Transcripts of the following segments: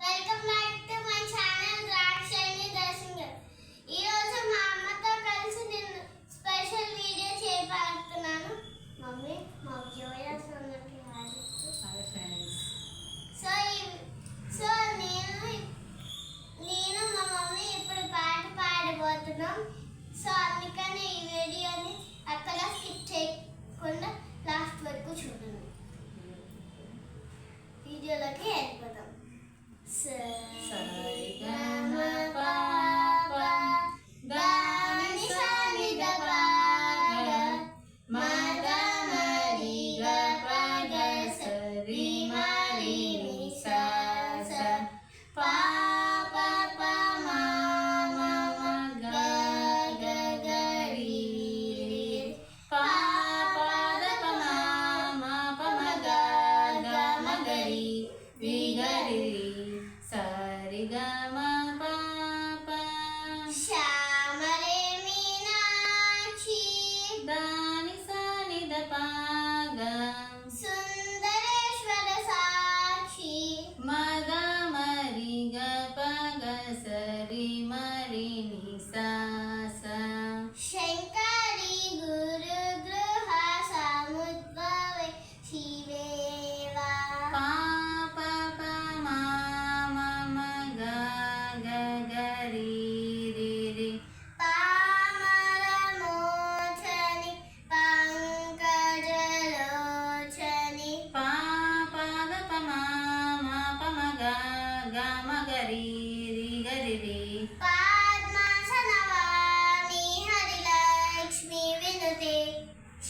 Welcome back to my channel రాక్షని దర్శింగర్ ఈరోజు మా అమ్మతో కలిసి నేను స్పెషల్ వీడియో చేపడుతున్నాను. మమ్మీ మా జోయస్ సో సో నేను నేను మా మమ్మీ ఇప్పుడు పాట పాడబోతున్నాం. సో అందుకని ఈ వీడియోని అక్కడ స్కిప్ చేయకుండా లాస్ట్ వరకు చూడండి. Hmm. వీడియోలోకి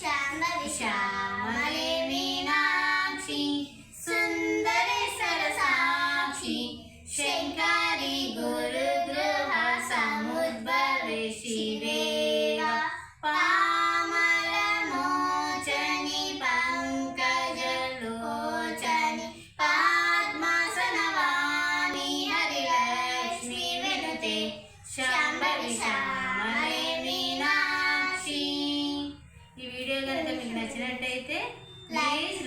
Shambhavi Shambhavi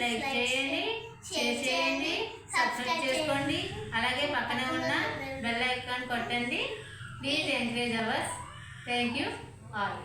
లైక్ చేయండి షేర్ చేయండి సబ్స్క్రైబ్ చేసుకోండి. అలాగే పక్కనే ఉన్న బెల్ ఐకాన్ కొట్టండి. Please encourage ours thank you all